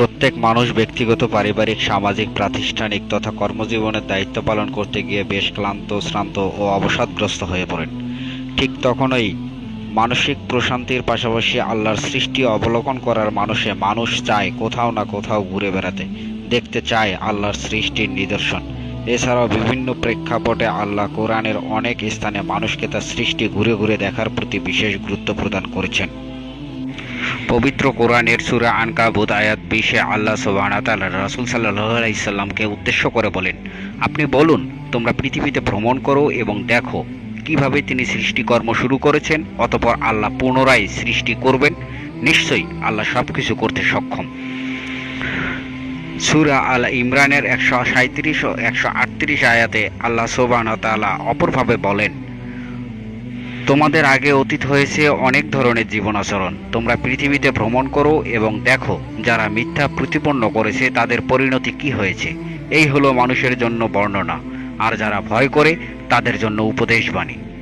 প্রত্যেক মানুষ ব্যক্তিগত, পারিবারিক, সামাজিক, প্রাতিষ্ঠানিক তথা কর্মজীবনের দায়িত্ব পালন করতে গিয়ে বেশ ক্লান্ত, শ্রান্ত ও অবসাদগ্রস্ত হয়ে পড়েন। ঠিক তখনই মানসিক প্রশান্তির পাশাপাশি আল্লাহর সৃষ্টি অবলোকন করার মানুষে মানুষ চায় কোথাও না কোথাও ঘুরে বেড়াতে, দেখতে চায় আল্লাহর সৃষ্টির নিদর্শন। এছাড়াও বিভিন্ন প্রেক্ষাপটে আল্লাহ কোরআনের অনেক স্থানে মানুষকে তার সৃষ্টি ঘুরে ঘুরে দেখার প্রতি বিশেষ গুরুত্ব প্রদান করেছেন। পবিত্র কোরআনের সুরা আনকাবুত আয়াত বিশে আল্লাহ তাআলা রাসূল সাল্লাল্লাহু আলাইহি উদ্দেশ্য করে বলেন, আপনি বলুন, তোমরা পৃথিবীতে ভ্রমণ করো এবং দেখো কীভাবে তিনি সৃষ্টিকর্ম শুরু করেছেন অতপর আল্লাহ পুনরায় সৃষ্টি করবেন। নিশ্চয়ই আল্লাহ সব কিছু করতে সক্ষম। সুরা আল ইমরানের একশো সাঁত্রিশ ও একশো আটত্রিশ আয়াতে আল্লাহ তাআলা অপরভাবে বলেন তোমাদের আগে অতীত হয়েছে অনেক ধরনের জীবন আচরণ তোমরা পৃথিবীতে ভ্রমণ করো এবং দেখো যারা মিথ্যা প্রতিপন্ন করেছে, তাদের পরিণতি কি হয়েছে। এই হলো মানুষের জন্য বর্ণনা। আর যারা ভয় করে, তাদের জন্য উপদেশ বাণী